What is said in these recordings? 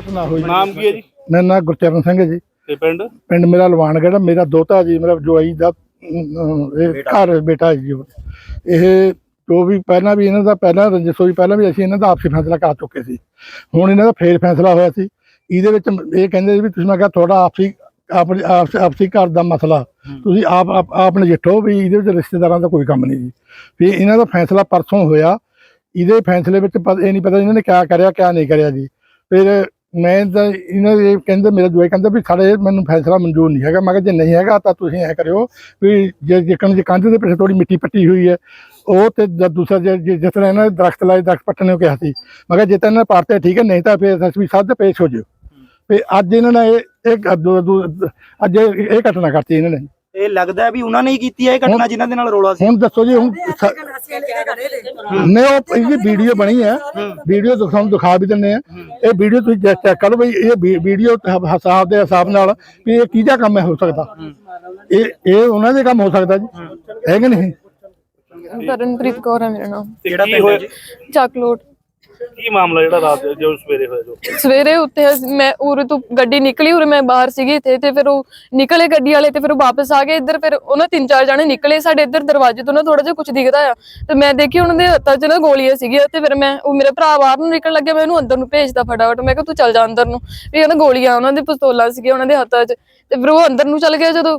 ਘਟਨਾ ਹੋਈ ਨਾਮ ਕੀ ਹੈ ਜੀ? ਮੇਰਾ ਨਾਮ ਗੁਰਚਰਨ ਸਿੰਘ ਹੈ ਜੀ। ਤੇ ਪਿੰਡ? ਪਿੰਡ ਮੇਰਾ ਲਵਾਨਗੜ੍ਹ ਮੇਰਾ ਦੋਤਾ ਜੀ ਮੇਰਾ ਜਵਾਈ ਦਾ ਅਮ, ਇਹ ਘਰ ਬੇਟਾ ਜੀ ਉਹ। ਇਹ ਜੋ ਵੀ ਪਹਿਲਾਂ ਵੀ ਇਹਨਾਂ ਦਾ ਪਹਿਲਾਂ ਰੰਜਿਸ਼ ਹੋਈ ਪਹਿਲਾਂ ਵੀ ਅਸੀਂ ਇਹਨਾਂ ਦਾ ਆਪਸੀ ਫੈਸਲਾ ਕਰ ਚੁੱਕੇ ਸੀ। ਹੁਣ ਇਹਨਾਂ ਦਾ ਫੇਰ ਫੈਸਲਾ ਹੋਇਆ ਸੀ। ਇਹਦੇ ਵਿੱਚ ਇਹ ਕਹਿੰਦੇ ਸੀ ਵੀ ਤੁਸੀਂ ਮੈਂ ਕਿਹਾ ਤੁਹਾਡਾ ਆਪਸੀ ਆਪਣੀ ਆਪਸ- ਆਪਸੀ ਘਰ ਦਾ ਮਸਲਾ। ਤੁਸੀਂ ਆਪ ਆਪ ਆਪ ਨਜਿੱਠੋ ਵੀ ਇਹਦੇ ਵਿੱਚ ਰਿਸ਼ਤੇਦਾਰਾਂ ਦਾ ਕੋਈ ਕੰਮ ਨਹੀਂ ਜੀ। ਵੀ ਇਹਨਾਂ ਦਾ ਫੈਸਲਾ ਪਰਸੋਂ ਹੋਇਆ। ਇਹਦੇ ਫੈਸਲੇ ਵਿੱਚ ਪਤਾ- ਇਹ ਨਹੀਂ ਪਤਾ ਇਹਨਾਂ ਨੇ ਕਿਆ ਕਰਿਆ ਕਿਆ ਨਹੀਂ ਕਰਿਆ ਜੀ। ਫਿਰ ਮੈਂ ਤਾਂ ਇਹਨਾਂ ਦੇ ਕਹਿੰਦੇ, ਮੇਰਾ ਜਵਾਈ ਕਹਿੰਦਾ ਵੀ ਸਾਡੇ ਮੈਨੂੰ ਫੈਸਲਾ ਮਨਜ਼ੂਰ ਨਹੀਂ ਹੈਗਾ। ਮੈਂ ਕਿਹਾ, ਜੇ ਨਹੀਂ ਹੈਗਾ ਤਾਂ ਤੁਸੀਂ ਐ ਕਰਿਓ ਵੀ ਜੇ ਜਿਕਣ ਜੇ ਕੰਧ ਦੇ ਪਿੱਛੇ ਥੋੜੀ ਮਿੱਟੀ ਪੱਟੀ ਹੋਈ ਹੈ, ਉਹ ਤੇ ਦੂਸਰਾ ਜੇ- ਜੇ- ਜਿਸ ਤਰ੍ਹਾਂ ਇਹਨਾਂ ਨੇ ਦਰਖਤ ਲਾਏ, ਦਰਖਤ ਪੱਟਣ ਨੂੰ ਕਿਹਾ ਸੀ। ਮੈਂ ਕਿਹਾ, ਜੇ ਤਾਂ ਇਹਨਾਂ ਨੇ ਪਾਰਤੇ ਠੀਕ ਹੈ, ਨਹੀਂ ਤਾਂ ਫਿਰ ਅਸੀਂ ਸੱਦ ਪੇਸ਼ ਹੋ ਜਿਓ। ਤੇ ਅੱਜ ਇਹਨਾਂ ਨੇ ਇਹ ਇਹ ਅੱਜ ਇਹ ਇਹ ਘਟਨਾ ਕਰਤੀ ਇਹਨਾਂ ਨੇ। ਇਹ ਲੱਗਦਾ ਹੈ ਵੀ ਉਹਨਾਂ ਨੇ ਹੀ ਕੀਤੀ ਹੈ ਇਹ ਘਟਨਾ ਜਿਨ੍ਹਾਂ ਦੇ ਨਾਲ ਰੋਲਾ ਸੀ। ਹੁਣ ਦੱਸੋ ਜੀ ਹੁਣ ਸ- ਨੇ ਉਹ ਇਹਦੀ ਵੀਡੀਓ ਬਣੀ ਹੈ। ਵੀਡੀਓ ਤੁਹਾਨੂੰ ਦਿਖਾ ਵੀ ਦਿੰਨੇ ਆ ਇਹ ਵੀਡੀਓ ਤੁਸੀਂ ਚੈੱਕ ਕਰੋ ਵੀ ਇਹ ਵੀ- ਵੀਡੀਓ ਹਿਸਾਬ ਦੇ ਹਿਸਾਬ ਨਾਲ ਵੀ ਇਹ ਕਿਹਦਾ ਕੰਮ ਹੈ ਹੋ ਸਕਦਾ। ਇਹ ਇਹ ਉਹਨਾਂ ਦੇ ਕੰਮ ਹੋ ਸਕਦਾ ਜੀ। ਹੈ। ਕਿ ਨਹੀਂ? ਤਰਨਪ੍ਰੀਤ ਕੌਰ ਹੈ ਮੇਰਾ ਨਾਮ। ਤੇ ਕਿਹੜਾ ਕੀ ਪਿੰਡ ਹੈ ਹੋਇਆ? ਜੀ? ਚੱਕਲੋਟ। ਕੀ ਮਾਮਲਾ ਜਿਹੜਾ ਰਾਤ ਜੋ ਸਵੇਰੇ ਹੋਇਆ ਜੋ? ਸਵੇਰੇ ਉੱਤੇ ਮੈਂ ਉਰੇ ਤੋਂ ਗੱਡੀ ਨਿਕਲੀ, ਉਰੇ ਮੈਂ ਬਾਹਰ ਸੀਗੀ ਇੱਥੇ, ਤੇ ਫਿਰ ਉਹ ਨਿਕਲੇ ਗੱਡੀ ਵਾਲੇ ਤੇ ਫਿਰ ਉਹ ਵਾਪਸ ਆ ਗਏ। ਇੱਧਰ ਫਿਰ ਉਹਨਾਂ ਤਿੰਨ ਚਾਰ ਜਣੇ ਨਿਕਲੇ, ਸਾਡੇ ਇੱਧਰ ਦਰਵਾਜ਼ੇ ਤੋਂ ਨਾ ਥੋੜਾ ਜਿਹਾ ਕੁਝ ਦਿਖਦਾ ਆ। ਤੇ ਮੈਂ ਦੇਖੀ ਉਹਨਾਂ ਦੇ ਹੱਥਾਂ 'ਚ ਨਾ ਗੋਲੀਆਂ ਸੀਗੀਆਂ ਤੇ ਫਿਰ ਮੈਂ ਉਹ ਮੇਰਾ ਭਰਾ ਬਾਹਰ ਨੂੰ ਨਿਕਲਣ ਲੱਗਿਆ, ਮੈਂ ਉਹਨੂੰ ਅੰਦਰ ਨੂੰ ਭੇਜਦਾ ਫਟਾਫਟ। ਮੈਂ ਕਿਹਾ, ਤੂੰ ਚੱਲ ਜਾ ਅੰਦਰ ਨੂੰ। ਵੀ ਉਹਨਾਂ ਗੋਲੀਆਂ, ਉਹਨਾਂ ਦੇ ਪਿਸਤੌਲਾਂ ਸੀਗੀਆਂ ਉਹਨਾਂ ਦੇ ਹੱਥਾਂ 'ਚ। ਤੇ ਫਿਰ ਉਹ ਅੰਦਰ ਨੂੰ ਚੱਲ ਗਿਆ ਜਦੋਂ।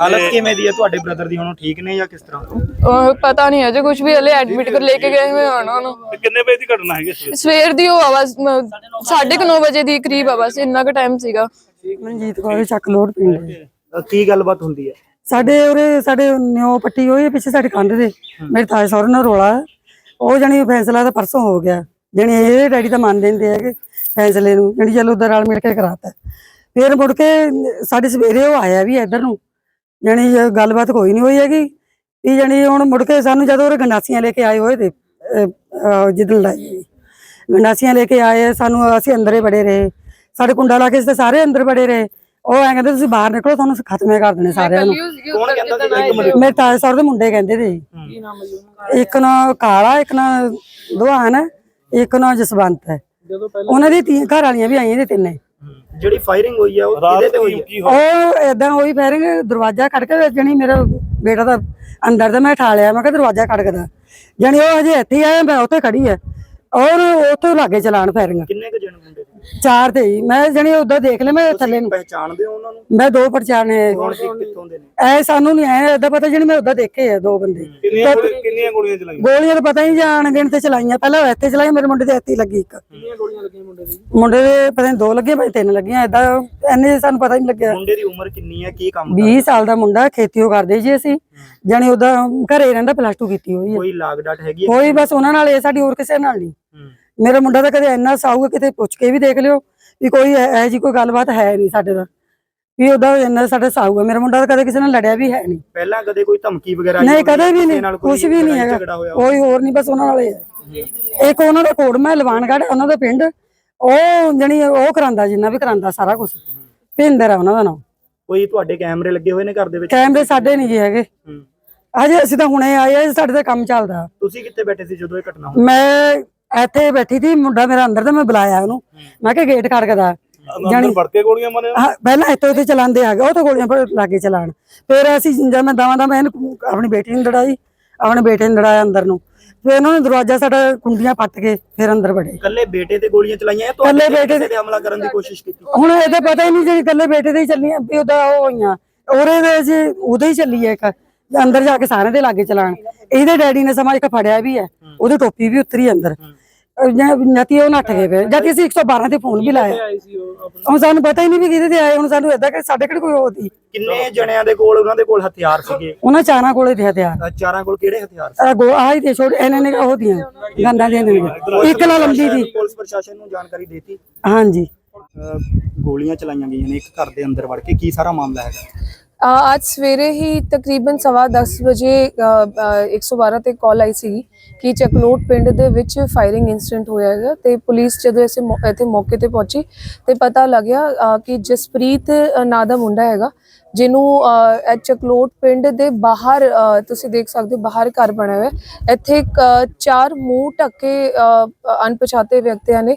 ਹਾਲਤ ਕਿਵੇਂ ਦੀ ਹੈ? ਤੁਹਾਡੇ ਬ੍ਰਦਰ ਦੀ ਹੁਣ ਠੀਕ ਨੇ ਜਾਂ ਕਿਸ ਤਰ੍ਹਾਂ? ਉਹ ਪਤਾ ਨਹੀਂ ਅਜੇ ਕੁਝ ਵੀ ਹਲੇ ਐਡਮਿਟ ਕਰ ਲੈ ਕੇ ਗਏ ਹੋਏ ਹਨ ਉਹਨੂੰ ਤੇ ਕਿੰਨੇ ਵਜੇ ਦੀ ਘਟਨਾ ਹੈਗੀ ਸਵੇਰੇ ਸਵੇਰ ਦੀ ਉਹ ਆਵਾਜ਼ 9:30 ਵਜੇ ਦੀ ਕਰੀਬ ਆ ਬਸ ਇੰਨਾ ਕੁ ਟਾਈਮ ਸੀਗਾ। ਮਨਜੀਤ ਕੌਰ ਚੱਕ ਲੋੜ ਪਿੰਡ। ਅਹ ਕੀ ਗੱਲਬਾਤ ਹੁੰਦੀ ਹੈ? ਸਾਡੇ ਉਰੇ ਸਾਡੇ ਨਿਓ ਪੱਟੀ ਹੋਈ ਹੈ ਪਿੱਛੇ ਸਾਡੇ ਕੰਧ ਦੇ। ਮੇਰੇ ਤਾਏ ਸਹੁਰੇ ਨਾਲ ਰੋਲਾ ਹੈ। ਉਹ ਜਣੀ ਫੈਸਲਾ ਤਾਂ ਪਰਸੋਂ ਹੋ ਗਿਆ। ਜਣੀ ਇਹ ਡੈਡੀ ਤਾਂ ਮੰਨ ਦਿੰਦੇ ਹੈਗੇ ਫੈਸਲੇ ਨੂੰ। ਜਣੀ ਚਲੋ ਉਧਰ ਨਾਲ ਮਿਲ ਕੇ ਕਰਾਤਾ। ਫਿਰ ਮੁੜ ਕੇ ਸਾਡੇ ਸਵੇਰੇ ਉਹ ਆਇਆ ਵੀ ਇੱਧਰ ਨੂੰ। ਜਣੀ ਗੱਲਬਾਤ ਕੋਈ ਨਹੀਂ ਹੋਈ ਹੈਗੀ। ਵੀ ਜਣੀ ਹੁਣ ਮੁੜ ਕੇ ਸਾਨੂੰ ਜਦੋਂ ਉਹ ਗੰਡਾਸੀਆਂ ਲੈ ਕੇ ਆਏ ਹੋਏ ਤੇ ਜਿੱਦਣ ਲੜਾਈ ਹੋਈ ਗੰਡਾਸੀਆਂ ਲੈ ਕੇ ਆਏ ਸਾਨੂੰ ਅਸੀਂ ਅੰਦਰੇ ਬੜੇ ਰਹੇ। ਸਾਡੇ ਕੁੰਡਾ ਲਾ ਕੇ ਸਾਰੇ ਅੰਦਰ ਬੜੇ ਰਹੇ। ਉਹ ਐਂ ਕਹਿੰਦੇ ਤੁਸੀਂ ਬਾਹਰ ਨਿਕਲੋ ਤੁਹਾਨੂੰ ਖਤਮੇ ਕਰ ਦੇਣੇ ਸਾਰਿਆਂ ਨੂੰ। ਕੌਣ ਕਹਿੰਦਾ ਸੀ? ਇੱਕ ਮਿੰਟ। ਮੇਰੇ ਤਾਏ ਸਹੁਰੇ ਦੇ ਮੁੰਡੇ ਕਹਿੰਦੇ ਜੀ। ਇੱਕ ਨਾ ਕਾਲਾ ਇੱਕ ਨਾ ਦੁਹਾਨ ਹੈ ਇੱਕ ਨਾ ਜਸਵੰਤ ਹੈ। ਉਹਨਾਂ ਦੀ ਤੀ ਘਰ ਵਾਲੀਆਂ ਵੀ ਆਈਆਂ ਨੇ ਤਿੰਨੇ। ਜਿਹੜੀ ਫਾਇਰਿੰਗ ਹੋਈ ਹੈ ਉਹ ਕਿਹਦੇ ਤੇ ਹੋਈ ਹੋਇਆ ਉਹ ਏਦਾਂ ਹੋਈ ਫੈਰਿੰਗ ਦਰਵਾਜ਼ਾ ਕੱਢ ਕੇ ਜਣੀ ਮੇਰਾ ਬੇਟਾ ਤਾਂ ਅੰਦਰ ਦਾ ਮੈਂ ਠਾ ਲਿਆ ਮੈਂ ਕਿਹਾ ਦਰਵਾਜ਼ਾ ਖੜਕਦਾ ਜਣੀ ਉਹ ਹਜੇ ਇੱਥੇ ਹੀ ਆਇਆ ਮੈਂ ਉੱਥੇ ਖੜੀ ਹੈ ਔਰ ਉੱਥੇ ਲਾਗੇ ਚਲਾਣ ਫੈਰਿੰਗ ਕਿੰਨੇ ਕੁ ਜਣ ਮੁੰਡੇ? ਚਾਰ ਤੇ ਹੀ ਮੈਂ ਜਣੀ ਉਦਾਂ ਦੇਖ ਲਿਆ ਮੈਂ ਥੱਲੇ ਨੂੰ। ਪਹਿਚਾਣਦੇ ਹੋ ਉਹਨਾਂ ਨੂੰ? ਮੈਂ ਦੋ ਪਰਚਾਣੇ ਕੌਣ ਸੀ ਕਿੱਥੋਂ ਦੇ ਨੇ? ਐ ਸਾਨੂੰ ਨਹੀਂ ਐ ਏਦਾਂ ਪਤਾ ਜਣੀ ਮੈਂ ਉਦਾਂ ਦੇਖੇ ਆ ਦੋ ਬੰਦੇ। ਕਿੰਨੀਆਂ ਗੋਲੀਆਂ ਕਿੰਨੀਆਂ ਗੋਲੀਆਂ ਚਲਾਈਆਂ? ਗੋਲੀਆਂ ਤਾਂ ਪਤਾ ਨਹੀਂ ਜਾਣ ਗਿਣ ਤੇ ਚਲਾਈਆਂ। ਪਹਿਲਾਂ ਇੱਥੇ ਚਲਾਈ ਮੇਰੇ ਮੁੰਡੇ ਦੇ ਇੱਥੇ ਹੀ ਲੱਗੀ ਇੱਕ। ਮੁੰਡੇ ਦੇ ਪਤਾ ਨਹੀਂ ਦੋ ਲੱਗੀਆਂ ਭਾਈ ਤਿੰਨ ਲੱਗੀਆਂ ਏਦਾਂ ਐਨੇ ਸਾਨੂੰ ਪਤਾ ਨਹੀਂ ਲੱਗਿਆ। ਮੁੰਡੇ ਦੀ ਉਮਰ ਕਿੰਨੀ ਹੈ ਕੀ ਕੰਮ 20 ਸਾਲ ਦਾ ਮੁੰਡਾ ਖੇਤੀਓ ਕਰਦੇ ਜੀ ਅਸੀਂ। ਜਾਣੀ ਉਹਦਾ ਘਰੇ ਰਹਿੰਦਾ ਪਲੱਸ 2 ਕੀਤੀ ਹੋਈ ਹੈ ਕੋਈ ਲਾਗ ਡਾਟ ਹੈਗੀ ਹੈ ਕੋਈ ਬਸ ਉਹਨਾਂ ਨਾਲ ਇਹ ਸਾਡੀ ਹੋਰ ਕਿਸੇ ਨਾਲ ਨਹੀਂ ਹੂੰ। ਮੇਰਾ ਮੁੰਡਾ ਤਾਂ ਕਦੇ ਇੰਨਾ ਸਾਊਗਾ ਕਿਤੇ ਪੁੱਛ ਕੇ ਵੀ ਦੇਖ ਲਿਓ ਵੀ ਕੋਈ ਇਹੋ ਜੀ ਕੋਈ ਗੱਲਬਾਤ ਹੈ ਨਹੀਂ ਸਾਡੇ ਦਾ ਵੀ ਉਹਦਾ ਇੰਨਾ ਸਾਡਾ ਸਾਊਗਾ ਮੇਰਾ ਮੁੰਡਾ ਤਾਂ ਕਦੇ ਕਿਸੇ ਨਾਲ ਲੜਿਆ ਵੀ ਹੈ ਨਹੀਂ। ਪਹਿਲਾਂ ਕਦੇ ਕੋਈ ਧਮਕੀ ਵਗੈਰਾ ਨਹੀਂ? ਕਦੇ ਵੀ ਨਹੀਂ ਕੁਝ ਵੀ ਨਹੀਂ ਹੈਗਾ? ਕੋਈ ਹੋਰ ਨਹੀਂ ਬਸ ਉਹਨਾਂ ਨਾਲ ਹੀ। ਇੱਕ ਉਹਨਾਂ ਦਾ ਕੋੜਮਾ ਲਵਾਨਗੜ੍ਹ ਉਹਨਾਂ ਦਾ ਪਿੰਡ। ਉਹ ਜਣੀ ਉਹ ਕਰਾਂਦਾ ਜਿੰਨਾ ਵੀ ਕਰਾਂਦਾ ਸਾਰਾ ਕੁਝ ਭਿੰਦਰ ਆ ਉਹਨਾਂ ਦਾ ਨਾਮ। ਕੋਈ ਤੁਹਾਡੇ ਕੈਮਰੇ ਲੱਗੇ ਹੋਏ ਨੇ ਘਰ ਦੇ ਵਿੱਚ? ਕੈਮਰੇ ਸਾਡੇ ਨਹੀਂ ਜੀ ਹੈਗੇ। ਅਜੇ ਅਸੀਂ ਤਾਂ ਹੁਣੇ ਆਏ ਆ ਸਾਡੇ ਦਾ ਕੰਮ ਚੱਲਦਾ। ਤੁਸੀਂ ਕਿੱਥੇ ਬੈਠੇ ਸੀ ਜਦੋਂ ਇਹ ਘਟਨਾ ਹੋਈ? ਮੈਂ ਇੱਥੇ ਬੈਠੀ ਸੀ ਮੁੰਡਾ ਮੇਰਾ ਅੰਦਰ ਤੇ ਮੈਂ ਬੁਲਾਇਆ ਉਹਨੂੰ। ਮੈਂ ਕਿਹਾ ਗੇਟ ਖੜਕਦਾ ਅੰਦਰ ਵੜ ਕੇ ਗੋਲੀਆਂ ਮਾਰੀਆਂ? ਹਾਂ, ਪਹਿਲਾਂ ਇੱਥੇ ਉੱਥੇ ਚਲਾਉਂਦੇ ਆ ਗਏ ਉਹ ਤਾਂ ਗੋਲੀਆਂ ਪਰ ਲਾਗੇ ਚਲਾਣ ਫਿਰ ਅਸੀਂ ਜਦ ਮੈਂ ਦਵਾਂ ਦਾ ਮੈਂ ਇਹਨੂੰ ਆਪਣੀ ਬੇਟੀ ਨੂੰ ਲੜਾਈ ਆਪਣੇ ਬੇਟੇ ਨੂੰ ਲੜਾਇਆ ਅੰਦਰ ਨੂੰ। ਫਿਰ ਉਹਨਾਂ ਨੇ ਦਰਵਾਜ਼ਾ ਸਾਡਾ ਕੁੰਡੀਆਂ ਪੱਟ ਕੇ ਫਿਰ ਅੰਦਰ ਵੜੇ। ਇਕੱਲੇ ਬੇਟੇ ਤੇ ਗੋਲੀਆਂ ਚਲਾਈਆਂ ਜਾਂ ਇਕੱਲੇ ਤੁਹਾਡੇ ਬੇਟੇ ਕਿਸੇ ਤੇ ਹਮਲਾ ਕਰਨ ਦੀ ਕੋਸ਼ਿਸ਼ ਕੀਤੀ? ਹੁਣ ਇਹ ਤਾਂ ਪਤਾ ਹੀ ਨਹੀਂ ਜਿਹੜੀ ਇਕੱਲੇ ਬੇਟੇ ਦੇ ਹੀ ਚੱਲੀਆਂ ਵੀ ਉਹਦਾ ਉਹ ਹੋਈਆਂ। ਉਹਦੇ ਦੇ ਜੀ ਉਹਦੇ ਹੀ ਚੱਲੀ ਹੈ ਇੱਕ ਅੰਦਰ ਜਾ ਕੇ ਸਾਰਿਆਂ ਦੇ ਲਾਗੇ ਚਲਾਣ ਇਹਦੇ ਡੈਡੀ ਨੇ ਸਮਾਂ ਇੱਕ ਫੜਿਆ ਵੀ ਹੈ ਉਹਦੀ ਟੋਪੀ ਵੀ ਉਤਰੀ ਅੰਦਰ। ਜਤੀ ਉਹ ਨੱਠ ਗਏ ਫਿਰ। ਜਦ ਅਸੀਂ 112 ਤੇ ਫੋਨ ਵੀ ਲਾਇਆ। ਹੁਣ ਸਾਨੂੰ ਪਤਾ ਹੀ ਨਹੀਂ ਵੀ ਕਿਹਦੇ ਤੇ ਆਏ। ਹੁਣ ਸਾਨੂੰ ਏਦਾਂ ਕਿ ਸਾਡੇ ਕਿਹੜੇ ਕੋਈ ਹੋਦੀ ਕਿੰਨੇ ਜਣਿਆਂ ਦੇ ਕੋਲ ਉਹਨਾਂ ਦੇ ਕੋਲ ਹਥਿਆਰ ਸੀਗੇ? ਉਹਨਾਂ ਚਾਰਾਂ ਕੋਲੇ ਤੇ ਹਥਿਆਰ। ਚਾਰਾਂ ਕੋਲ ਕਿਹੜੇ ਹਥਿਆਰ ਸੀ? ਗੋ ਆਹੀ ਤੇ ਛੋੜ ਇਹਨਾਂ ਨੇ ਉਹਦੀਆਂ ਗੰਦਾਂ ਦੀਆਂ ਨੇ। ਇੱਕ ਨਾਲ ਲੰਬੀ ਦੀ। ਪੁਲਿਸ ਪ੍ਰਸ਼ਾਸਨ ਨੂੰ ਜਾਣਕਾਰੀ ਦੇਤੀ? ਹਾਂਜੀ। ਗੋਲੀਆਂ ਚਲਾਈਆਂ ਗਈਆਂ ਨੇ ਇੱਕ ਘਰ ਦੇ ਅੰਦਰ ਵੜ ਕੇ। ਕੀ ਸਾਰਾ ਮਾਮਲਾ ਹੈਗਾ? ਅੱਜ ਸਵੇਰੇ ਹੀ ਤਕਰੀਬਨ ਸਵਾ ਦਸ ਵਜੇ ਅ, ਅ, 112 ਤੇ ਕਾਲ ਆਈ ਸੀ ਕਿ ਚਕਲੋਟ ਪਿੰਡ ਦੇ ਵਿੱਚ ਫਾਇਰਿੰਗ ਇਨਸੀਡੈਂਟ ਹੋਇਆ ਹੈਗਾ ਤੇ ਪੁਲਿਸ ਜਦੋਂ ਇਸੇ ਮੌ- ਇੱਥੇ ਮੌਕੇ ਤੇ ਪਹੁੰਚੀ ਤੇ ਪਤਾ ਲੱਗਿਆ ਕਿ ਜਸਪ੍ਰੀਤ ਨਾਂ ਦਾ ਮੁੰਡਾ ਹੈਗਾ ਜਿਹਨੂੰ ਚਕਲੋਟ ਪਿੰਡ ਦੇ ਬਾਹਰ ਤੁਸੀਂ ਦੇਖ ਸਕਦੇ ਹੋ ਬਾਹਰ ਘਰ ਬਣਿਆ ਹੋਇਆ ਇੱਥੇ ਇੱਕ, ਚਾਰ ਮੂੰਹ ਢੱਕੇ ਅਣਪਛਾਤੇ ਵਿਅਕਤੀਆਂ ਨੇ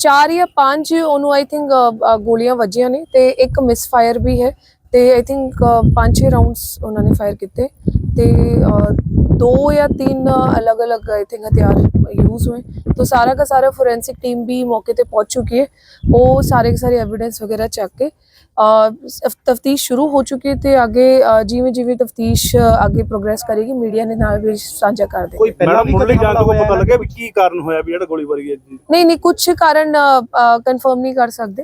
ਚਾਰ ਜਾਂ ਪੰਜ ਉਹਨੂੰ ਆਈ ਥਿੰਕ ਗੋਲੀਆਂ ਵੱਜੀਆਂ ਨੇ ਤੇ ਇੱਕ ਮਿਸ ਫਾਇਰ ਵੀ ਹੈ ਤੇ ਆਈ ਥਿੰਕ ਪੰਜ ਛੇ ਰਾਉਂਡਸ ਉਹਨਾਂ ਨੇ ਫਾਇਰ ਕੀਤੇ ਤੇ ਅ, ਦੋ ਜਾਂ ਤਿੰਨ ਅਲੱਗ-ਅਲੱਗ ਆਈ ਥਿੰਕ ਹਥਿਆਰ ਯੂਜ਼ ਹੋਏ तो सारा का सारा फोरेंसिक टीम भी मौके पे पहुंच चुकी है वो सारे के सारे एविडेंस वगैरह चेक के ਤਫਤੀਸ਼ ਸ਼ੁਰੂ ਹੋ ਚੁੱਕੀ ਹੈ ਤੇ ਅੱਗੇ ਜਿਵੇਂ ਜਿਵੇਂ ਤਫਤੀਸ਼ ਅੱਗੇ ਪ੍ਰੋਗਰੈਸ ਕਰੇਗੀ ਮੀਡੀਆ ਨੇ ਨਾਲ ਵੀ ਸਾਂਝਾ ਕਰ ਦੇ ਕੋਈ ਪਹਿਲਾਂ ਮੁੱਢਲੀ ਜਾਂਚ ਤੋਂ ਪਤਾ ਲੱਗਿਆ ਵੀ ਕੀ ਕਾਰਨ ਹੋਇਆ ਵੀ ਜਿਹੜਾ ਗੋਲੀਬਾਰੀ ਹੈ ਨਹੀਂ ਨਹੀਂ ਕੁਝ ਕਾਰਨ ਕਨਫਰਮ ਨਹੀਂ ਕਰ ਸਕਦੇ।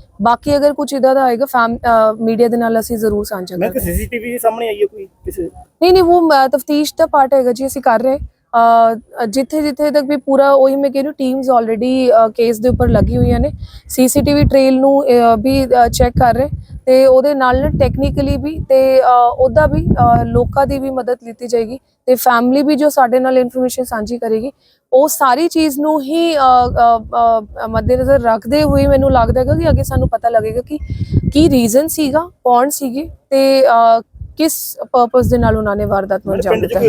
ਬਾਕੀ ਅਗਰ ਕੁਝ ਇਦਾਂ ਦਾ ਆਏਗਾ ਫੈਮ ਮੀਡੀਆ ਦੇ ਨਾਲ ਅਸੀਂ ਜ਼ਰੂਰ ਸਾਂਝਾ ਕਰਾਂਗੇ ਸੀਸੀਟੀਵੀ ਸਾਹਮਣੇ ਆਈ ਹੈ ਕੋਈ ਕਿਸੇ? ਨਹੀਂ ਨਹੀਂ ਉਹ ਤਫਤੀਸ਼ ਦਾ ਪਾਰਟ ਹੈਗਾ ਜੀ ਅਸੀਂ ਕਰ ਰਹੇ ਜਿੱਥੇ ਜਿੱਥੇ ਤੱਕ ਵੀ ਪੂਰਾ ਉਹੀ ਮੈਂ ਕਹਿ ਰਹੀ ਟੀਮਸ ਆਲਰੇਡੀ ਕੇਸ ਦੇ ਉੱਪਰ ਲੱਗੀ ਹੋਈਆਂ ਨੇ। ਸੀਸੀਟੀਵੀ ਟ੍ਰੇਲ ਨੂੰ ਵੀ ਚੈੱਕ ਕਰ ਰਹੇ ਤੇ ਉਹਦੇ ਨਾਲ ਟੈਕਨੀਕਲੀ ਵੀ ਤੇ ਉਹਦਾ ਵੀ ਲੋਕਾਂ ਦੀ ਵੀ ਮਦਦ ਲਿੱਤੀ ਜਾਏਗੀ ਤੇ ਫੈਮਿਲੀ ਵੀ ਜੋ ਸਾਡੇ ਨਾਲ ਇਨਫੋਰਮੇਸ਼ਨ ਸਾਂਝੀ ਕਰੇਗੀ ਉਹ ਸਾਰੀ ਚੀਜ਼ ਨੂੰ ਹੀ ਮੱਦੇਨਜ਼ਰ ਰੱਖਦੇ ਹੋਏ ਮੈਨੂੰ ਲੱਗਦਾ ਹੈਗਾ ਕਿ ਅੱਗੇ ਸਾਨੂੰ ਪਤਾ ਲੱਗੇਗਾ ਕਿ ਕੀ ਰੀਜ਼ਨ ਸੀਗਾ ਕੌਣ ਸੀਗੇ ਤੇ ਕਿਸ ਪਰਪਸ ਦੇ ਨਾਲ ਉਹਨਾਂ ਨੇ ਵਾਰਦਾਤ ਨੂੰ ਅੰਜਾਮ ਦਿੱਤਾ।